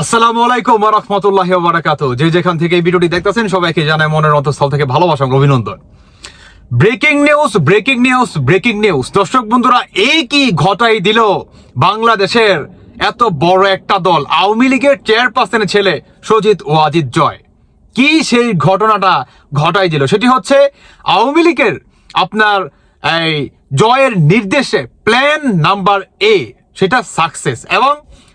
আসসালামু আলাইকুম রহমতুল্লাহ বারাকাত যে যেখান থেকে এই ভিডিওটি দেখতেছেন, সবাইকে জানাই মনের অন্তঃস্থল থেকে ভালোবাসা অভিনন্দন। Breaking news breaking news breaking news. দর্শক বন্ধুরা, এই কি ঘটাই দিল বাংলাদেশের এত বড় একটা দল? আওয়ামী লীগের চেয়ারপারসনের ছেলে সজিত ওয়াজিদ জয়। কি সেই ঘটনাটা ঘটাই দিল? সেটি হচ্ছে, আওয়ামী লীগের আপনার এই জয়ের নির্দেশে প্ল্যান নাম্বার এ সেটা সাকসেস এবং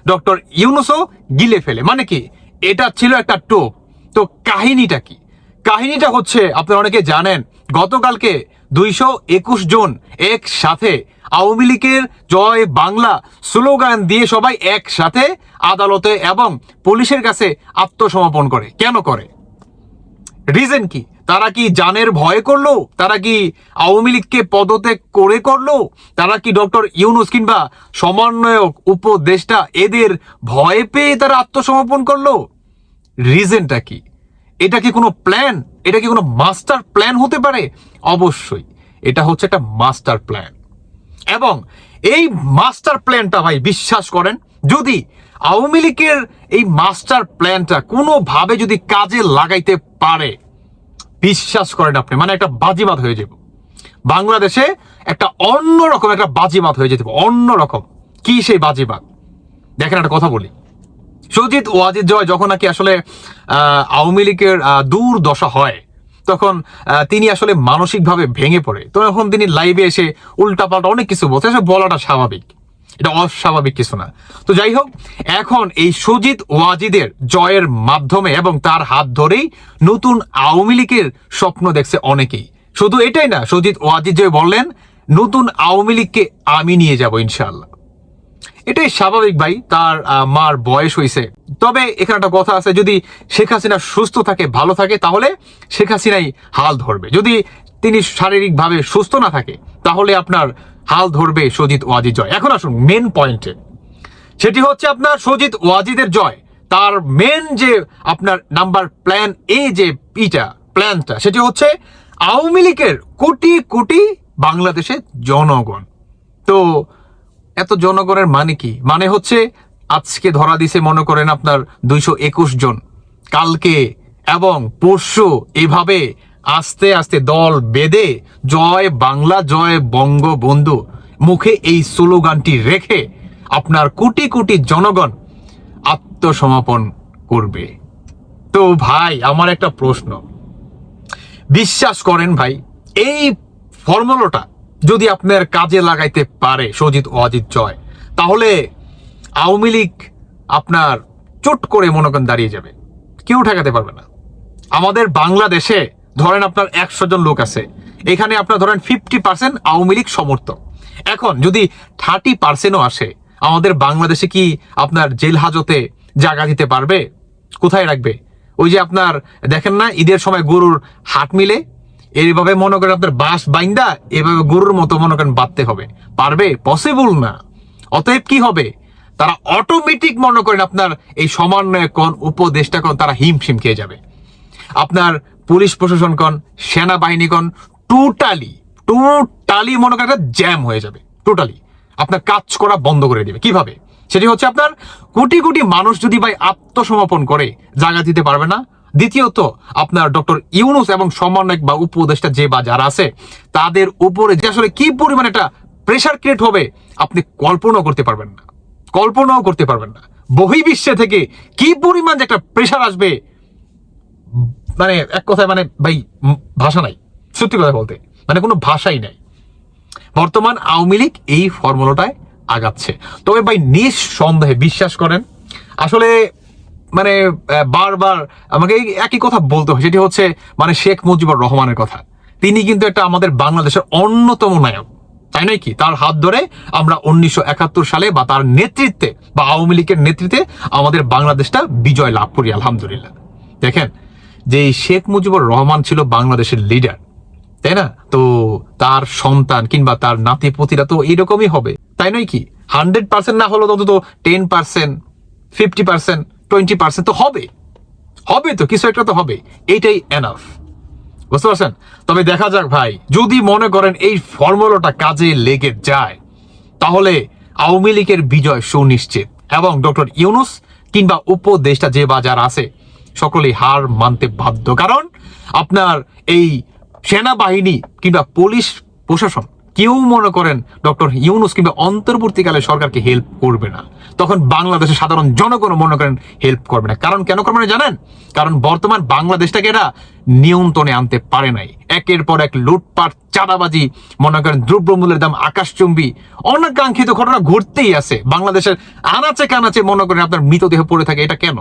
ডক্টর ইউনুসও গিলে ফেলে। মানে কি? এটা ছিল একটা টোপ। তো কাহিনীটা কি? কাহিনীটা হচ্ছে, আপনারা অনেকে জানেন, গতকালকে দুইশো একুশ জন একসাথে আওয়ামী লীগের জয় বাংলা স্লোগান দিয়ে সবাই একসাথে আদালতে এবং পুলিশের কাছে আত্মসমর্পণ করে। কেন করে? রিজন কি? তারা কি জানের ভয় করল? তারা কি আওয়ামী লীগকে পদত্যাগ করে করল? তারা কি ডক্টর ইউনুস কিংবা সমন্বয়ক, উপদেষ্টা এদের ভয় পেয়ে তারা আত্মসমর্পণ করল? রিজনটা কি? এটা কি কোনো প্ল্যান এটা কি কোনো মাস্টার প্ল্যান হতে পারে? অবশ্যই। এটা হচ্ছে একটা মাস্টার প্ল্যান এবং এই মাস্টার প্ল্যানটা ভাই, বিশ্বাস করেন যদি আওয়ামী লীগের এই মাস্টার প্ল্যানটা কোনোভাবে যদি কাজে লাগাইতে পারে, বিশ্বাস করেন আপনি মানে একটা বাজিমাত হয়ে যাব বাংলাদেশে একটা অন্যরকম একটা বাজিমাত হয়ে যেতে অন্যরকম কি সেই বাজিমাত? দেখেন একটা কথা বলি। সজিত ওয়াজিদ জয় যখন নাকি আসলে আওয়ামী লীগের দুর্দশা হয়, তখন তিনি আসলে মানসিকভাবে ভেঙে পড়ে। তখন তিনি লাইভে এসে উল্টাপাল্টা অনেক কিছু আসলে বলাটা স্বাভাবিক। এটা অস্বাভাবিক কিছু না। তো যাই হোক, এখন এই সজিত ওয়াজিদের জয়ের মাধ্যমে এবং তার হাত ধরেই নতুন আওয়ামী লীগের স্বপ্ন দেখছে অনেকেই। শুধু এটাই না, সজিত ওয়াজিদ যে বললেন, নতুন আওয়ামী লীগকে আমি নিয়ে যাব ইনশাল্লাহ এটাই স্বাভাবিক ভাই, তার মার বয়স হয়েছে তবে এখানে একটা কথা আছে, যদি শেখ হাসিনা সুস্থ থাকে, ভালো থাকে, তাহলে শেখ হাসিনাই হাল ধরবে। যদি তিনি শারীরিকভাবে সুস্থ না থাকে, তাহলে আপনার হাল ধরবে সজিত ওয়াজিদ জয়। এখন আসুন মেন পয়েন্টে সেটি হচ্ছে আপনার সজিত ওয়াজিদের জয়। তার মেন যে আপনার নাম্বার প্ল্যান এ যে ইটা প্ল্যানটা সেটি হচ্ছে আওয়ামী লীগের কোটি কোটি বাংলাদেশের জনগণ। তো এত জনগণের মানে কি? মানে হচ্ছে আজকে ধরা দিছে মনে করেন আপনার দুইশো একুশ জন। কালকে এবং পরশু এভাবে আস্তে আস্তে দল বেঁধে, জয় বাংলা, জয় বঙ্গবন্ধু। মুখে এই স্লোগানটি রেখে আপনার কোটি কোটি জনগণ আত্মসমাপন করবে। তো ভাই, আমার একটা প্রশ্ন। বিশ্বাস করেন ভাই, এই ফর্মুলাটা যদি আপনার কাজে লাগাইতে পারে সজিত অজিত জয়, তাহলে আওয়ামী লীগ আপনার চট করে মনে দাঁড়িয়ে যাবে। কেউ ঠেকাতে পারবে না। আমাদের বাংলাদেশে ধরেন আপনার একশো জন লোক আছে। এখানে আপনার ধরেন ফিফটি পার্সেন্ট আওয়ামী লীগ সমর্থক। এখন যদি থার্টি পার্সেন্টও আসে, আমাদের বাংলাদেশে কি আপনার জেল হাজতে জায়গা দিতে পারবে? কোথায় রাখবে? ওই যে আপনার, দেখেন না, ঈদের সময় গরুর হাট মিলে এইভাবে মনে করেন আপনার বাঁশ বাইন্দা, এভাবে গরুর মতো মনে করেন বাঁধতে হবে। পারবে? পসিবল না। অতএব কি হবে? তারা অটোমেটিক মনে করেন আপনার এই সমন্বয় কোন উপদেষ্টা কোন তারা হিমশিম খেয়ে যাবে। আপনার পুলিশ প্রশাসন কন টোটালি টোটালি মনে করেন জ্যাম হয়ে যাবে টোটালি আপনার কাজ করা বন্ধ করে দিবে। কীভাবে? সেটি হচ্ছে আপনার কোটি কোটি মানুষ যদি ভাই আত্মসমর্পণ করে, জায়গা দিতে পারবে না। দ্বিতীয়ত, আপনার ডক্টর ইউনুস এবং সমন্বয়ক বা উপদেষ্টা যে বা যারা আছে, তাদের উপরে যে আসলে কি পরিমাণ একটা প্রেশার ক্রিয়েট হবে, আপনি কল্পনাও করতে পারবেন না। কল্পনাও করতে পারবেন না। বহির্বিশ্বে থেকে কি পরিমাণ যে একটা প্রেশার আসবে মানে এক কথায় মানে ভাই ভাষা নাই। সত্যি কথা বলতে। মানে কোনো ভাষাই নাই। বর্তমান আওয়ামী লীগ এই ফর্মুলাটায় আগাচ্ছে। তবে ভাই, নিঃসন্দেহে বিশ্বাস করেন, আসলে মানে বারবার আমাকে একই কথা বলতে হয়। সেটি হচ্ছে মানে শেখ মুজিবুর রহমানের কথা। তিনি কিন্তু একটা আমাদের বাংলাদেশের অন্যতম নায়ক। তাই নয় কি? তার হাত ধরে আমরা উনিশশো একাত্তর সালে বা তার নেতৃত্বে বা আওয়ামী লীগের নেতৃত্বে আমাদের বাংলাদেশটা বিজয় লাভ করি, আলহামদুলিল্লাহ। দেখেন যে শেখ মুজিবুর রহমান ছিল বাংলাদেশের লিডার তাই না? তো তার সন্তান কিংবা তার নাতি পুতিরা তো এইরকমই হবে, তাই নয় কি? হান্ড্রেড পার্সেন্ট না হলেও অন্তত ten percent fifty percent twenty percent তো হবে। হবে তো, কিছু একটা তো হবে। এইটাই এনাফ বুঝতে পারছেন? তবে দেখা যাক ভাই, যদি মনে করেন এই ফর্মুলাটা কাজে লেগে যায়, তাহলে আওয়ামী লীগের বিজয় সুনিশ্চিত। এবং ডক্টর ইউনুস কিংবা উপদেষ্টা যে বাজার আছে সকলেই হার মানতে বাধ্য। কারণ আপনার এই সেনাবাহিনী কিংবা পুলিশ প্রশাসন কেউ মনে করেন ডক্টর ইউনুস কিংবা অন্তর্বর্তীকালে সরকারকে হেল্প করবে না। তখন বাংলাদেশের সাধারণ জনগণ মনে করেন হেল্প করবে না। কারণ কেন করবে না জানেন? কারণ বর্তমান বাংলাদেশটাকে এরা নিয়ন্ত্রণে আনতে পারে নাই। একের পর এক লুটপাট, চাঁদাবাজি, মনে করেন দ্রব্যমূল্যের দাম আকাশচুম্বী। অনাকাঙ্ক্ষিত ঘটনা ঘটতেই আছে। বাংলাদেশের আনাচে কানাচে মনে করেন আপনার মৃতদেহ পড়ে থাকে, এটা কেন?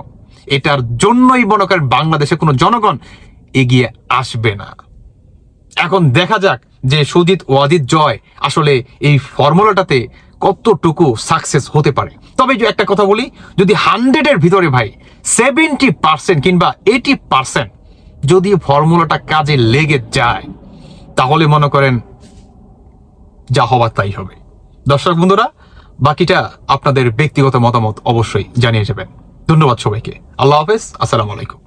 এটার জন্যই মনে করেন বাংলাদেশে কোনো জনগণ এগিয়ে আসবে না। এখন দেখা যাক যে সুজিত ওয়াজিদ জয় আসলে এই ফর্মুলাটাতে কতটুকু সাকসেস হতে পারে। তবে একটা কথা বলি, যদি হান্ড্রেডের ভিতরে ভাই সেভেন্টি পার্সেন্ট কিংবা এইটি পার্সেন্ট যদি ফর্মুলাটা কাজে লেগে যায়, তাহলে মনে করেন যা হবার তাই হবে। দর্শক বন্ধুরা, বাকিটা আপনাদের ব্যক্তিগত মতামত অবশ্যই জানিয়ে যাবেন। ধন্যবাদ সবাইকে। আল্লাহ হাফেজ। আসসালামু আলাইকুম।